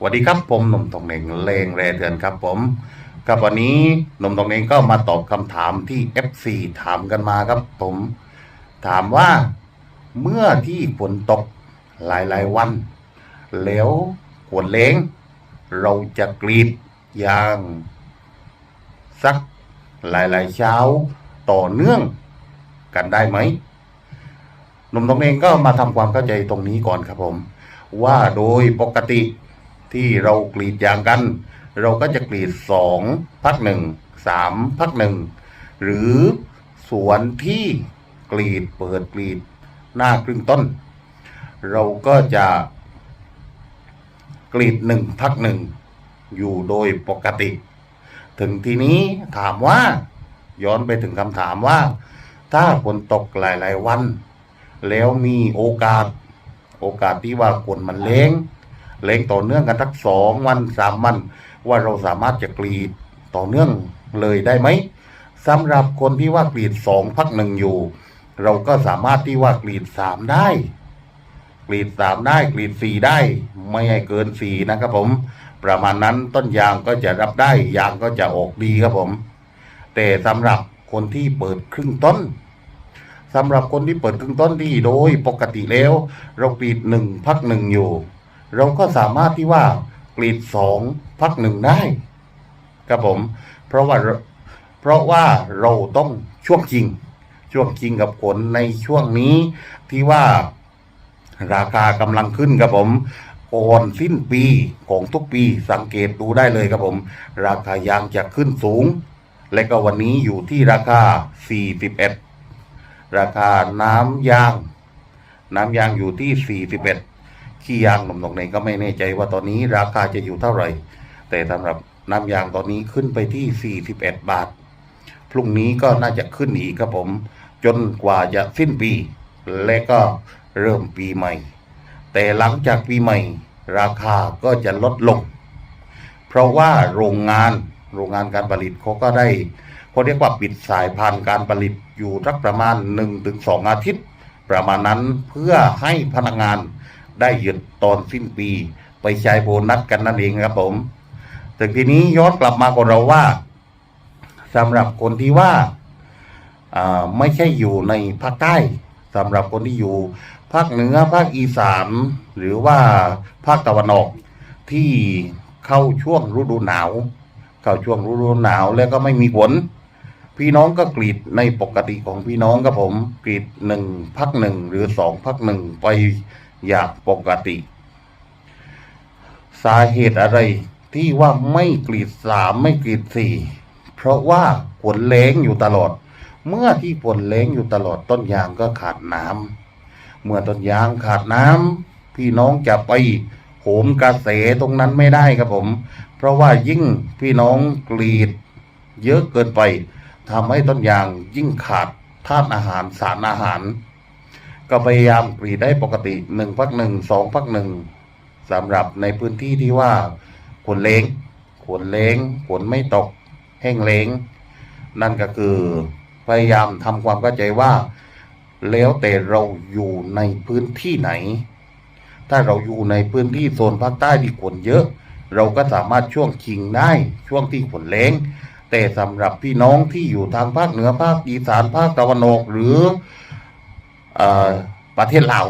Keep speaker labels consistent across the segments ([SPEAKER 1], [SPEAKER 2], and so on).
[SPEAKER 1] สวัสดีครับผมหนุ่มตองเหน่งเลงแรเถือนครับผมกับวันนี้หนุ่มตองเหน่งก็มาตอบคำถามที่ FC ถามกันมาครับผม ถามว่าเมื่อที่ฝนตกหลายๆวัน แล้วฝนเล้งเราจะกรีดยางสักหลายๆเช้าต่อเนื่องกันได้ไหมหนุ่มตองเองก็มาทำความเข้าใจตรงนี้ก่อนครับผม ว่าโดยปกติ ที่เรากรีดยางกัน เราก็จะกรีดสองพักหนึ่งสามพักหนึ่งหรือสวนที่กรีดเปิดกรีดหน้าครึ่งต้น เราก็จะกรีดหนึ่งพักหนึ่งอยู่โดยปกติ ถึงทีนี้ถามว่า ย้อนไปถึงคำถามว่า ถ้าฝนตกหลาย ๆ วัน แล้วมีโอกาส โอกาสที่ว่าฝนมันเล้ง เล้งต่อเนื่องกันทักสองวันสามวัน ว่าเราสามารถจะกรีดต่อเนื่องเลยได้ไหมสำหรับคนที่ว่ากรีดสองพักหนึ่งอยู่ เราก็สามารถที่ว่ากรีดสามได้ กรีดสามได้กรีดสี่ได้ ไม่ให้เกินสี่นะครับผม ประมาณนั้นต้นยางก็จะรับได้ยางก็จะออกดีครับผม แต่สำหรับคนที่เปิดครึ่งต้นสำหรับคนที่เปิดครึ่งต้นที่โดยปกติแล้ว เรากรีดหนึ่งพักหนึ่งอยู่ เราก็สามารถที่ว่ากรีดสองพักหนึ่งได้ครับผม เพราะว่าเพราะว่าเราต้องช่วงจริง ช่วงจริงกับผลในช่วงนี้ที่ว่าราคากำลังขึ้นครับผมก่อนสิ้นปีของทุกปีสังเกตดูได้เลยครับผม ราคายางจะขึ้นสูง และก็วันนี้อยู่ที่ราคา 41 ราคาน้ำยาง น้ำยางอยู่ที่ 41 ขี้ยางหนุ่มๆเองก็ไม่แน่ใจว่าตอนนี้ราคาจะอยู่เท่าไหร่ แต่สำหรับน้ำยางตอนนี้ขึ้นไปที่ 41 บาท พรุ่งนี้ก็น่าจะขึ้นอีกครับผม จนกว่าจะสิ้นปี และก็เริ่มปีใหม่ แต่หลังจากปีใหม่ ราคาก็จะลดลง เพราะว่าโรงงานโรงงานการผลิตเขาก็ได้เขาเรียกว่าปิดสายพานการผลิตอยู่สักประมาณ 1-2 อาทิตย์ ประมาณนั้นเพื่อให้พนักงาน ได้หยุดตอนสิ้นปี ไปใช้โบนัสกันนั่นเองครับผมแต่ทีนี้ย้อนกลับมากับเราว่าสำหรับคนที่ว่าอ่าไม่ใช่อยู่ในภาคใต้สำหรับคนที่อยู่ ภาคเหนือภาคอีสานหรือว่าภาคตะวันออกที่เข้าช่วงฤดูหนาว เข้าช่วงฤดูหนาวแล้วก็ไม่มีฝนพี่น้องก็กรีดในปกติของพี่น้องครับผมกรีดหนึ่งพักหนึ่งหรือสองพักหนึ่งไป อย่างปกติ สาเหตุอะไรที่ว่าไม่กรีดสามไม่กรีดสี่เพราะว่าฝนแรงอยู่ตลอด เมื่อที่ฝนแรงอยู่ตลอดต้นยางก็ขาดน้ำเมื่อต้นยางขาดน้ำพี่น้องจะไปโหมกระแสตรงนั้นไม่ได้ครับผม เพราะว่ายิ่งพี่น้องกรีด เยอะเกินไปทำให้ต้นยางยิ่งขาดธาตุอาหารสารอาหาร ก็พยายามกรีดได้ปกติหนึ่งพักหนึ่งสองพักหนึ่งสำหรับในพื้นที่ที่ว่าฝนเล้งฝนเล้งฝนไม่ตก แห้งเล้งนั่นก็คือพยายามทำความเข้าใจว่า แล้วแต่เราอยู่ในพื้นที่ไหน ถ้าเราอยู่ในพื้นที่โซนภาคใต้ที่ฝนเยอะ เราก็สามารถช่วงชิงได้ช่วงที่ฝนแรงแต่สำหรับพี่น้องที่อยู่ทางภาคเหนือภาคอีสานภาคตะวันออกหรือ ประเทศลาว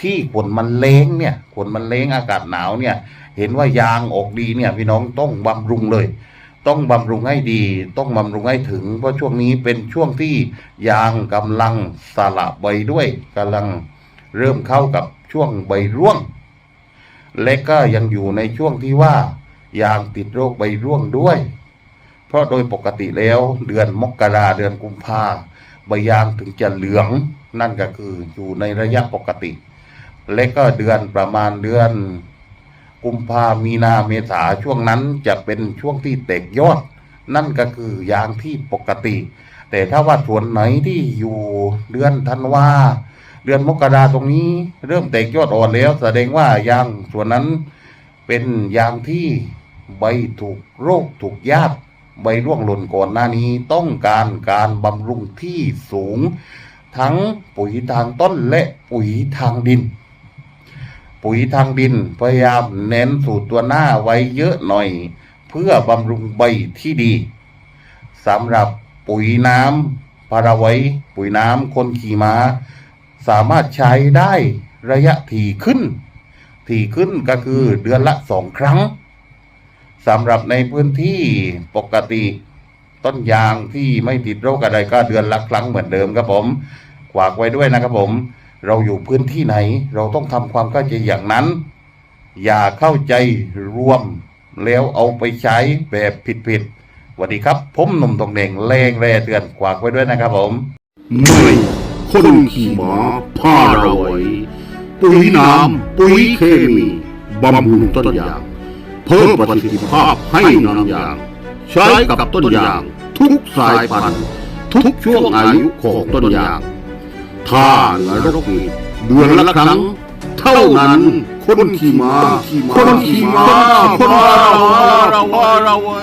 [SPEAKER 1] ที่ฝนมันแรงเนี่ยฝนมันแรงอากาศหนาวเนี่ย เห็นว่ายางออกดีเนี่ยพี่น้องต้องบำรุงเลย ต้องบำรุงให้ดี ต้องบำรุงให้ถึง เพราะช่วงนี้เป็นช่วงที่ยางกำลังสละใบด้วยกำลังเริ่มเข้ากับช่วงใบร่วง และก็ยังอยู่ในช่วงที่ว่ายางติดโรคใบร่วงด้วย เพราะโดยปกติแล้วเดือนมกราเดือนกุมภาใบยางถึงจะเหลือง นั่นก็คืออยู่ในระยะปกติ และก็เดือนประมาณเดือน กุมภามีนาเมษาช่วงนั้นจะเป็นช่วงที่เตกยอด นั่นก็คือยางที่ปกติ แต่ถ้าว่าส่วนไหนที่อยู่เดือนธันวาเดือนมกราตรงนี้เริ่มเตกยอดอ่อนแล้ว แสดงว่ายางส่วนนั้นเป็นยางที่ใบถูกโรคถูกยาดใบร่วงหล่นก่อนหน้านี้ต้องการการบำรุงที่สูง ทั้งปุ๋ยทางต้นและปุ๋ยทางดิน ปุ๋ยทางดินพยายามเน้นสูตรตัวหน้าไว้เยอะหน่อย เพื่อบำรุงใบที่ดีสำหรับปุ๋ยน้ำพาราไว้ปุ๋ยน้ำคนขี่ม้า สามารถใช้ได้ระยะถี่ขึ้น ถี่ขึ้นก็คือเดือนละสองครั้งสำหรับในพื้นที่ปกติ ต้นยางที่ไม่ติดโรคอะไรก็เดือนละครั้งเหมือนเดิมครับผม ฝากไว้ด้วยนะครับผม เราอยู่พื้นที่ไหน เราต้องทำความเข้าใจอย่างนั้น อย่าเข้าใจรวม แล้วเอาไปใช้แบบผิดๆสวัสดีครับ ผมหนุ่มตรงเด่งแรงแร่เตือนฝากไว้ด้วยนะครับผม
[SPEAKER 2] ไม่คนขี่หม้าพาเราไว้ปุ๋ยน้ำปุ๋ยเคมีบำรุงต้นยาง เพิ่มประสิทธิภาพให้น้ำยาง ใช้กับต้นยาง ทุกสายพันธุ์ทุกช่วงอายุของต้นยาง ถ้าเหงรกอีกเดือนละครั้ง เท่านั้นคนขี่ม้าคนขี่ม้าคนพาเราพาเราไว้